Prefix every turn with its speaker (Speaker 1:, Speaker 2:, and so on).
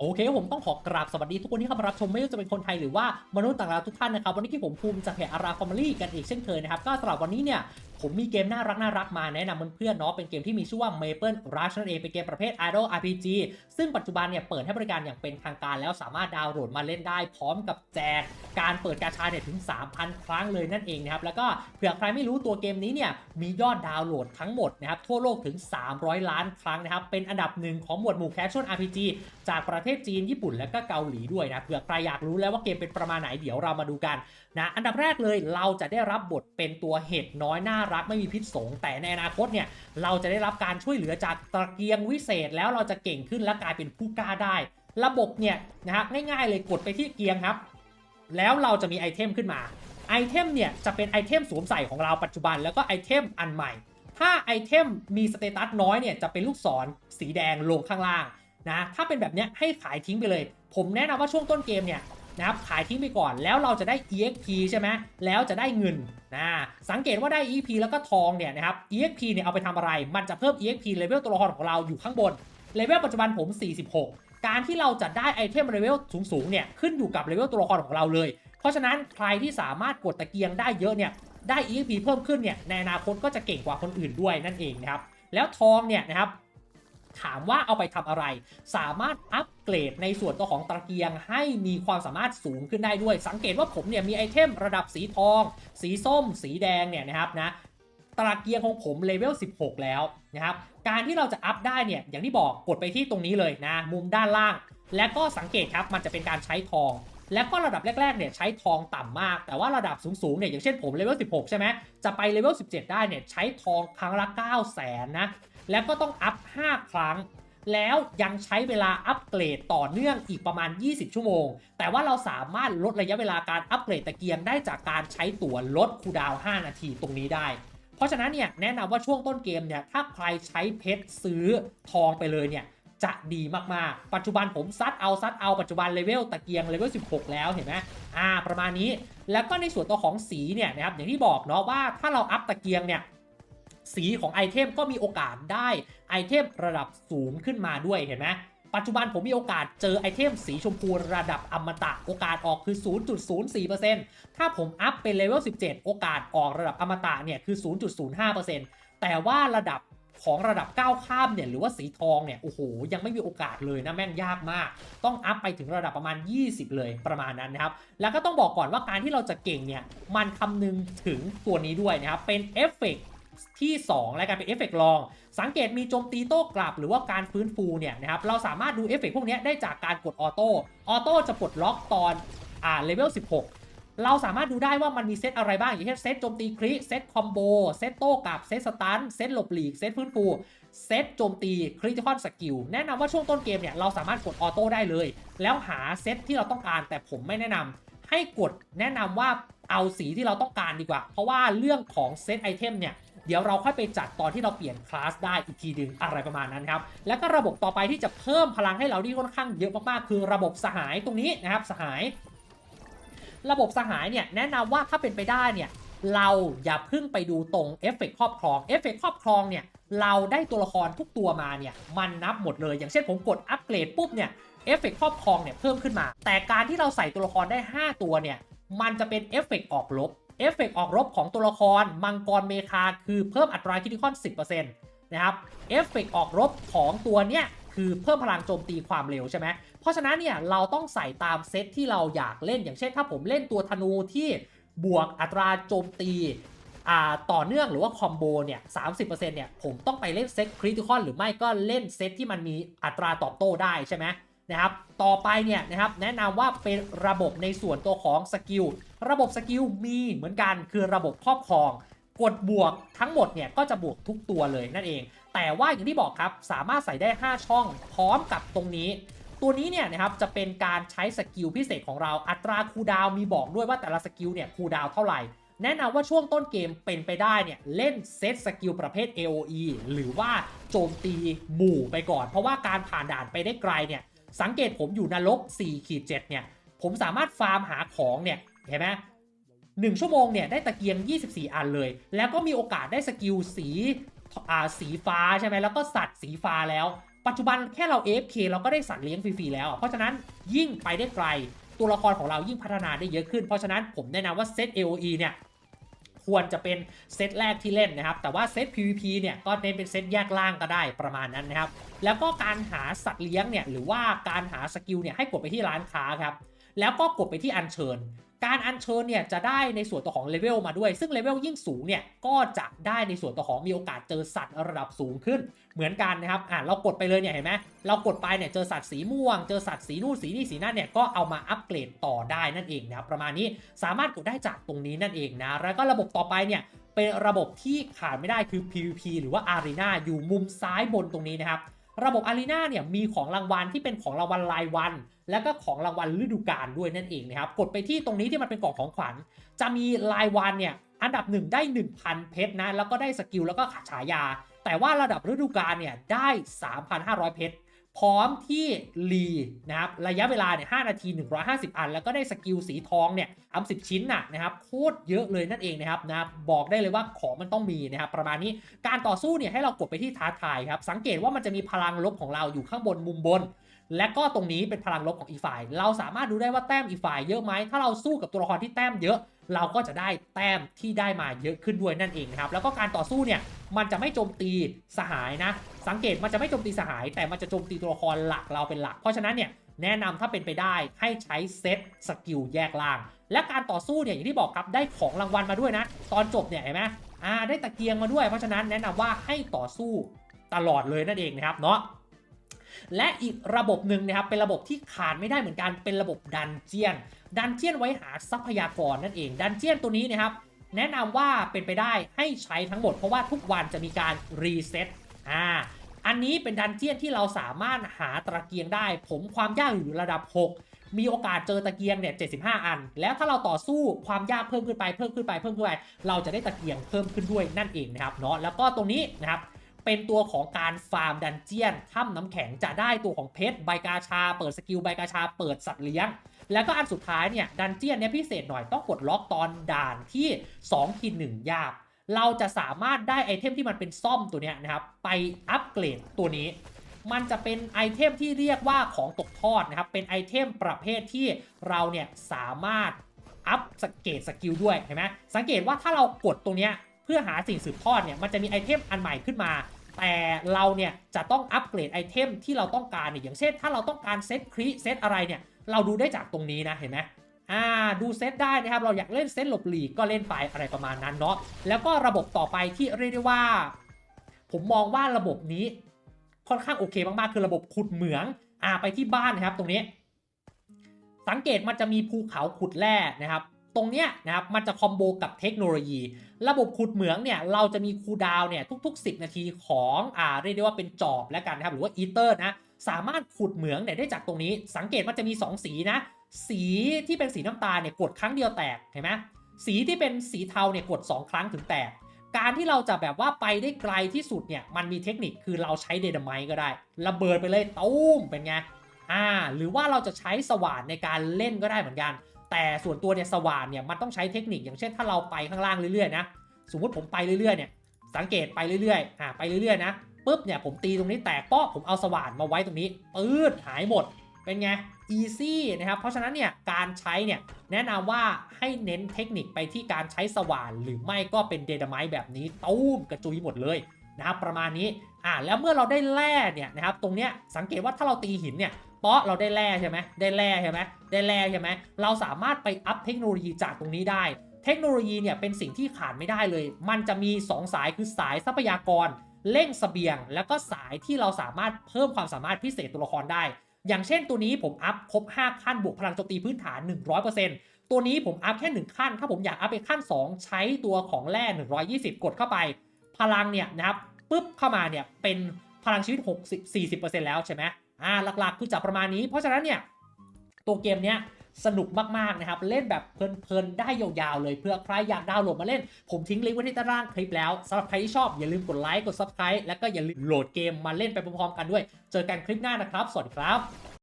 Speaker 1: โอเคผมต้องขอกราบสวัสดีทุกคนที่เข้ามารับชมไม่ว่าจะเป็นคนไทยหรือว่ามนุษย์ต่างดาวทุกท่านนะครับวันนี้ที่ผมภูมิจากเพจอาราคอมมารีกันอีกเช่นเคยนะครับก็สำหรับวันนี้เนี่ย ผมมีเกมน่ารักน่ารักมาแนะนำเพื่อนๆเนาะเป็นเกมที่มีชื่อว่า Maple Rush นั่นเองเป็นเกมประเภท Idol RPG ซึ่งปัจจุบันเนี่ยเปิดให้บริการอย่างเป็นทางการแล้วสามารถดาวน์โหลดมาเล่นได้ พร้อมกับแจกการเปิดกาชาเนี่ยถึง 3,000 ครั้งเลยนั่นเองนะครับแล้วก็เผื่อใครไม่รู้ตัวเกมนี้เนี่ยมียอดดาวน์โหลดทั้งหมดนะครับทั่วโลกถึง 300 ล้านครั้งนะครับเป็นอันดับหนึ่งของหมวดหมู่ Casual RPG จากประเทศจีนญี่ปุ่นและก็เกาหลีด้วยนะเผื่อใครอยากรู้แล้วว่าเกมเป็นประมาณไหนเดี๋ยวเรามาดูกันนะอันดับแรกเลยเราจะได้รับบทเป็นตัวเห็ดน้อยน่ารักไม่มีพิษสงแต่ในอนาคตเนี่ยเราจะได้รับการช่วยเหลือจากตะเกียงวิเศษ แล้วเราจะเก่งขึ้นและกลายเป็นผู้กล้าได้ ระบบเนี่ยนะฮะง่ายๆเลยกดไปที่เกียงครับ แล้วเราจะมีไอเทมขึ้นมาไอเทมเนี่ยจะเป็นไอเทมสวมใส่ของเราปัจจุบันแล้วก็ไอเทมอันใหม่ ถ้าไอเทมมีสเตตัสน้อยเนี่ยจะเป็นลูกศรสีแดงลงข้างล่างนะถ้าเป็นแบบเนี้ยให้ขายทิ้งไปเลย ผมแนะนำว่าช่วงต้นเกมเนี่ย นะครับขายทิ้งไปก่อนแล้วเราจะได้ EXP ใช่ไหมแล้วจะได้เงินนะสังเกตว่าได้ EXP แล้วก็ทองเนี่ยนะครับ EXP เนี่ยเอาไปทำอะไร มันจะเพิ่ม EXP เลเวลตัวละครของเราอยู่ข้างบนเลเวลปัจจุบันผม 46 การที่เราจะได้ไอเทมเลเวลสูงๆเนี่ยขึ้นอยู่กับเลเวลตัวละครของเราเลย เพราะฉะนั้นใครที่สามารถกดตะเกียงได้เยอะเนี่ยได้ EXP เพิ่มขึ้นเนี่ยในอนาคตก็จะเก่งกว่าคนอื่นด้วยนั่นเองนะครับแล้วทองเนี่ยนะครับ ถามว่าเอาไปทำอะไร สามารถอัปเกรดในส่วนตัวของตะเกียงให้มีความสามารถสูงขึ้นได้ด้วย สังเกตว่าผมเนี่ยมีไอเทมระดับสีทอง สีส้ม สีแดงเนี่ยนะครับนะตะเกียงของผมเลเวล 16 แล้วนะครับ การที่เราจะอัพได้เนี่ยอย่างที่บอกกดไปที่ตรงนี้เลยนะมุมด้านล่าง และก็สังเกตครับมันจะเป็นการใช้ทองแล้วก็ระดับแรกๆ เนี่ยใช้ทองต่ำมาก แต่ว่าระดับสูงๆ เนี่ยอย่างเช่นผมเลเวล 16 ใช่ไหมจะไปเลเวล 17 ได้เนี่ยใช้ทองครั้งละ 9 0 0แสนนะ แล้วก็ต้องอัพ 5 ครั้ง แล้วยังใช้เวลาอัปเกรดต่อเนื่องอีกประมาณ 20 ชั่วโมง แต่ว่าเราสามารถลดระยะเวลาการอัปเกรดตะเกียงได้จากการใช้ตั๋วลดคูดาว 5 นาทีตรงนี้ได้เพราะฉะนั้นเนี่ยแนะนำว่าช่วงต้นเกมเนี่ยถ้าใครใช้เพชรซื้อทองไปเลยเนี่ยจะดีมากๆ ปัจจุบันผมซัดเอาซัดเอาปัจจุบันเลเวลตะเกียงเลเวล 16 แล้วเห็นไหมอ่าประมาณนี้ แล้วก็ในส่วนตัวของสีเนี่ยนะครับอย่างที่บอกเนาะว่าถ้าเราอัพตะเกียงเนี่ย สีของไอเทมก็มีโอกาสได้ไอเทมระดับสูงขึ้นมาด้วยเห็นไหมปัจจุบันผมมีโอกาสเจอไอเทมสีชมพูระดับอมตะโอกาสออกคือ 0.04%ถ้าผมอัพเป็นเลเวล 17 โอกาสออกระดับอมตะเนี่ยคือ 0.05%แต่ว่าระดับของระดับก้าวข้ามเนี่ยหรือว่าสีทองเนี่ยโอ้โหยังไม่มีโอกาสเลยนะแม่งยากมาก ต้องอัพไปถึงระดับประมาณ 20 เลยประมาณนั้นนะครับ แล้วก็ต้องบอกก่อนว่าการที่เราจะเก่งเนี่ยมันคำนึงถึงตัวนี้ด้วยนะครับเป็นเอฟเฟก ที่ 2 และการเป็นเอฟเฟกลอง สังเกตมีโจมตีโต้กลับหรือว่าการฟื้นฟูเนี่ยนะครับเราสามารถดูเอฟเฟกพวกนี้ได้จากการกดออโต้ออโต้จะปลดล็อกตอนอ่าเลเวล 16เราสามารถดูได้ว่ามันมีเซตอะไรบ้าง อย่างเช่นเซตโจมตีคริเซตคอมโบ เซตโต้กลับ เซตสตัน เซตหลบหลีก เซตฟื้นฟู เซตโจมตีคริติคอนสกิล แนะนำว่าช่วงต้นเกมเนี่ย เราสามารถกดออโต้ได้เลย แล้วหาเซตที่เราต้องการ แต่ผมไม่แนะนำให้กดแนะนำว่าเอาสีที่เราต้องการดีกว่า เพราะว่าเรื่องของเซตไอเทมเนี่ย เดี๋ยวเราค่อยไปจัดตอนที่เราเปลี่ยนคลาสได้อีกทีดึงอะไรประมาณนั้นครับ แล้วก็ระบบต่อไปที่จะเพิ่มพลังให้เราที่ค่อนข้างเยอะมากๆคือระบบสหายตรงนี้นะครับสหาย ระบบสหายเนี่ยแนะนำว่าถ้าเป็นไปได้เนี่ยเราอย่าเพิ่งไปดูตรงเอฟเฟกครอบครองเอฟเฟกครอบครองเนี่ยเราได้ตัวละครทุกตัวมาเนี่ยมันนับหมดเลย อย่างเช่นผมกดอัปเกรดปุ๊บเนี่ยเอฟเฟกครอบครองเนี่ยเพิ่มขึ้นมา แต่การที่เราใส่ตัวละครได้ 5 ตัวเนี่ยมันจะเป็นเอฟเฟกออกลบ เอฟเฟกออกลบของตัวละครมังกรเมคาคือเพิ่มอัตราคิติคอน 10%นะครับเอฟเฟกออกลบของตัวเนี้ยคือเพิ่มพลังโจมตีความเร็วใช่ไหม เพราะฉะนั้นเนี่ยเราต้องใส่ตามเซตที่เราอยากเล่น อย่างเช่นถ้าผมเล่นตัวธนูที่บวกอัตราโจมตีอ่าต่อเนื่องหรือว่าคอมโบเนี่ย30%เนี่ยผมต้องไปเล่นเซตคริติคอนหรือไม่ก็เล่นเซตที่มันมีอัตราตอบโต้ได้ใช่ไหม นะครับ ต่อไปเนี่ยนะครับแนะนำว่าเป็นระบบในส่วนตัวของสกิล ระบบสกิลมีเหมือนกันคือระบบครอบครอง กดบวกทั้งหมดเนี่ยก็จะบวกทุกตัวเลยนั่นเอง แต่ว่าอย่างที่บอกครับสามารถใส่ได้ 5 ช่องพร้อมกับตรงนี้ ตัวนี้เนี่ยนะครับจะเป็นการใช้สกิลพิเศษของเราอัตราคูดาวมีบอกด้วยว่าแต่ละสกิลเนี่ยคูดาวเท่าไหร่แนะนำว่าช่วงต้นเกมเป็นไปได้เนี่ยเล่นเซตสกิลประเภท AOE หรือว่าโจมตีหมู่ไปก่อน เพราะว่าการผ่านด่านไปได้ไกลเนี่ย สังเกตผมอยู่นรก4ขีด7เนี่ย ผมสามารถฟาร์มหาของเนี่ยเห็นไหมหนึ่งชั่วโมงเนี่ยได้ตะเกียง 24 อันเลย แล้วก็มีโอกาสได้สกิลสีอ่าสีฟ้าใช่ไหมแล้วก็สัตว์สีฟ้าแล้ว ปัจจุบันแค่เรา AFK เราก็ได้สัตว์เลี้ยงฟรีๆแล้ว เพราะฉะนั้นยิ่งไปได้ไกล ตัวละครของเรายิ่งพัฒนาได้เยอะขึ้น เพราะฉะนั้นผมแนะนำว่าเซต AOE เนี่ย ควรจะเป็นเซตแรกที่เล่นนะครับ แต่ว่าเซต PVP เนี่ยก็เน้นเป็นเซตแยกล่างก็ได้ประมาณนั้นนะครับ แล้วก็การหาสัตว์เลี้ยงเนี่ยหรือว่าการหาสกิลเนี่ยให้กดไปที่ร้านค้าครับ แล้วก็กดไปที่อัญเชิญ การอัญเชิญเนี่ยจะได้ในส่วนตัวของเลเวลมาด้วย ซึ่งเลเวลยิ่งสูงเนี่ยก็จะได้ในส่วนตัวของมีโอกาสเจอสัตว์ระดับสูงขึ้น เหมือนกันนะครับอ่าเรากดไปเลยเนี่ยเห็นไหมเรากดไปเนี่ยเจอสัตว์สีม่วง เจอสัตว์สีนู่นสีนี่สีนั่นเนี่ยก็เอามาอัปเกรดต่อได้นั่นเองนะครับประมาณนี้สามารถกดได้จากตรงนี้นั่นเองนะแล้วก็ระบบต่อไปเนี่ยเป็นระบบที่ขาดไม่ได้คือ PVP หรือว่า Arena อยู่มุมซ้ายบนตรงนี้นะครับ ระบบ Arena เนี่ยมีของรางวัลที่เป็นของรางวัลรายวัน แล้วก็ของรางวัลฤดูกาลด้วยนั่นเองนะครับ กดไปที่ตรงนี้ที่มันเป็นกล่องของขวัญ จะมีรายวันเนี่ยอันดับหนึ่งได้ 1,000 เพชรนะ แล้วก็ได้สกิลแล้วก็ฉายา แต่ว่าระดับฤดูกาลเนี่ยได้ 3,500 เพชร พร้อมที่รีนะครับระยะเวลาเนี่ย5นาที 150 อัน แล้วก็ได้สกิลสีทองเนี่ยทำ10ชิ้นน่ะนะครับโคตรเยอะเลยนั่นเองนะครับนะบอกได้เลยว่าของมันต้องมีนะครับประมาณนี้การต่อสู้เนี่ยให้เรากดไปที่ท้าทายครับสังเกตว่ามันจะมีพลังลบของเราอยู่ข้างบนมุมบน และก็ตรงนี้เป็นพลังลบของอีฝ่าย เราสามารถดูได้ว่าแต้มอีฝ่ายเยอะไหมถ้าเราสู้กับตัวละครที่แต้มเยอะ เราก็จะได้แต้มที่ได้มาเยอะขึ้นด้วยนั่นเองนะครับ แล้วก็การต่อสู้เนี่ยมันจะไม่โจมตีสหายนะ สังเกตมันจะไม่โจมตีสหาย แต่มันจะโจมตีตัวละครหลักเราเป็นหลัก เพราะฉะนั้นเนี่ยแนะนำถ้าเป็นไปได้ให้ใช้เซตสกิลแยกล่าง และการต่อสู้เนี่ยอย่างที่บอกครับได้ของรางวัลมาด้วยนะ ตอนจบเนี่ยเห็นไหมอ่าได้ตะเกียงมาด้วย เพราะฉะนั้นแนะนำว่าให้ต่อสู้ตลอดเลยนั่นเองนะครับเนาะ และอีกระบบหนึ่งนะครับเป็นระบบที่ขาดไม่ได้เหมือนกันเป็นระบบดันเจียน ดันเจียนไว้หาทรัพยากรนั่นเอง ดันเจียนตัวนี้นะครับแนะนำว่าเป็นไปได้ให้ใช้ทั้งหมดเพราะว่าทุกวันจะมีการรีเซ็ตอ่าอันนี้เป็นดันเจียนที่เราสามารถหาตะเกียงได้ ผมความยากอยู่ระดับ 6 มีโอกาสเจอตะเกียงเนี่ย 75 อัน แล้วถ้าเราต่อสู้ความยากเพิ่มขึ้นไปเพิ่มขึ้นไปเพิ่มขึ้นไป เราจะได้ตะเกียงเพิ่มขึ้นด้วยนั่นเองนะครับเนาะแล้วก็ตรงนี้นะครับ เป็นตัวของการฟาร์มดันเจียนถ้ำน้ำแข็งจะได้ตัวของเพชรใบกาชา เปิดสกิลใบกาชา เปิดสัตว์เลี้ยง แล้วก็อันสุดท้ายเนี่ยดันเจียนเนี่ยพิเศษหน่อยต้องกดล็อกตอนด่านที่2ขีด1ยากเราจะสามารถได้ไอเทมที่มันเป็นซ่อมตัวเนี้ยนะครับไปอัปเกรดตัวนี้ มันจะเป็นไอเทมที่เรียกว่าของตกทอดนะครับเป็นไอเทมประเภทที่เราเนี่ยสามารถอัพสเกตสกิลด้วยเห็นไหมสังเกตว่าถ้าเรากดตรงเนี้ย พื่อหาสิ่งสืบทอดเนี่ยมันจะมีไอเทมอันใหม่ขึ้นมา แต่เราเนี่ยจะต้องอัปเกรดไอเทมที่เราต้องการเนี่ยอย่างเช่น ถ้าเราต้องการเซตครีเซตอะไรเนี่ยเราดูได้จากตรงนี้นะเห็นไหมอ่าดูเซตได้นะครับ เราอยากเล่นเซตหลบหลีกก็เล่นไปอะไรประมาณนั้นเนาะแล้วก็ระบบต่อไปที่เรียกได้ว่า ผมมองว่าระบบนี้ค่อนข้างโอเคมากๆคือระบบขุดเหมืองอ่าไปที่บ้านนะครับตรงนี้ สังเกตมันจะมีภูเขาขุดแร่นะครับ ตรงเนี้ยนะครับมันจะคอมโบกับเทคโนโลยี ระบบขุดเหมืองเนี่ยเราจะมีคูดาวเนี่ยทุก ๆ 10 นาทีของอ่าเรียกได้ว่าเป็นจอบแล้วกันนะครับหรือว่าอีเตอร์นะสามารถขุดเหมืองเนี่ยได้จากตรงนี้ สังเกตมันจะมี 2 สีนะ สีที่เป็นสีน้ำตาลเนี่ยกดครั้งเดียวแตกเห็นไหมสีที่เป็นสีเทาเนี่ยกด 2 ครั้งถึงแตก การที่เราจะแบบว่าไปได้ไกลที่สุดเนี่ยมันมีเทคนิคคือเราใช้เดนไมต์ก็ได้ระเบิดไปเลยตุ้มเป็นไงอ่าหรือว่าเราจะใช้สว่านในการเล่นก็ได้เหมือนกัน แต่ส่วนตัวเนี่ยสว่านเนี่ยมันต้องใช้เทคนิคอย่างเช่นถ้าเราไปข้างล่างเรื่อยๆนะสมมติผมไปเรื่อยๆเนี่ยสังเกตไปเรื่อยๆอ่าไปเรื่อยๆนะปุ๊บเนี่ยผมตีตรงนี้แตกปาะผมเอาสว่านมาไว้ตรงนี้ปื๊ดหายหมดเป็นไง easy นะครับเพราะฉะนั้นเนี่ยการใช้เนี่ยแนะนำว่าให้เน้นเทคนิคไปที่การใช้สว่านหรือไม่ก็เป็นเดดไมต์แบบนี้ตุ้มกระจุยหมดเลยนะครับประมาณนี้อ่าแล้วเมื่อเราได้แร่เนี่ยนะครับตรงเนี้ยสังเกตว่าถ้าเราตีหินเนี่ย เปาะเราได้แร่ใช่ไหมได้แร่ใช่ไหมได้แร่ใช่ไหมเราสามารถไปอัพเทคโนโลยีจากตรงนี้ได้ เทคโนโลยีเนี่ยเป็นสิ่งที่ขาดไม่ได้เลย มันจะมี 2 สายคือสายทรัพยากรเร่งเสบียง แล้วก็สายที่เราสามารถเพิ่มความสามารถพิเศษตัวละครได้ อย่างเช่นตัวนี้ผมอัพครบ 5 ขั้นบวกพลังโจมตีพื้นฐาน 100%ตัวนี้ผมอัพแค่ 1 ขั้น ถ้าผมอยากอัพไปขั้น 2 ใช้ตัวของแร่120 กดเข้าไป พลังเนี่ยนะครับปุ๊บเข้ามาเนี่ยเป็นพลังชีวิต 60 40%แล้วใช่ไหม อ่าหลักๆคือจับประมาณนี้ เพราะฉะนั้นเนี่ยตัวเกมเนี้ยสนุกมากๆนะครับ เล่นแบบเพลินๆ ได้ยาวๆเลยเพื่อใครอยากดาวน์โหลดมาเล่น ผมทิ้งลิงก์ไว้ที่ใต้ล่างคลิปแล้วสำหรับใครที่ชอบอย่าลืมกดไลค์กด Subscribe แล้วก็อย่าลืมโหลดเกมมาเล่นไปพร้อมๆกันด้วย เจอกันคลิปหน้านะครับ สวัสดีครับ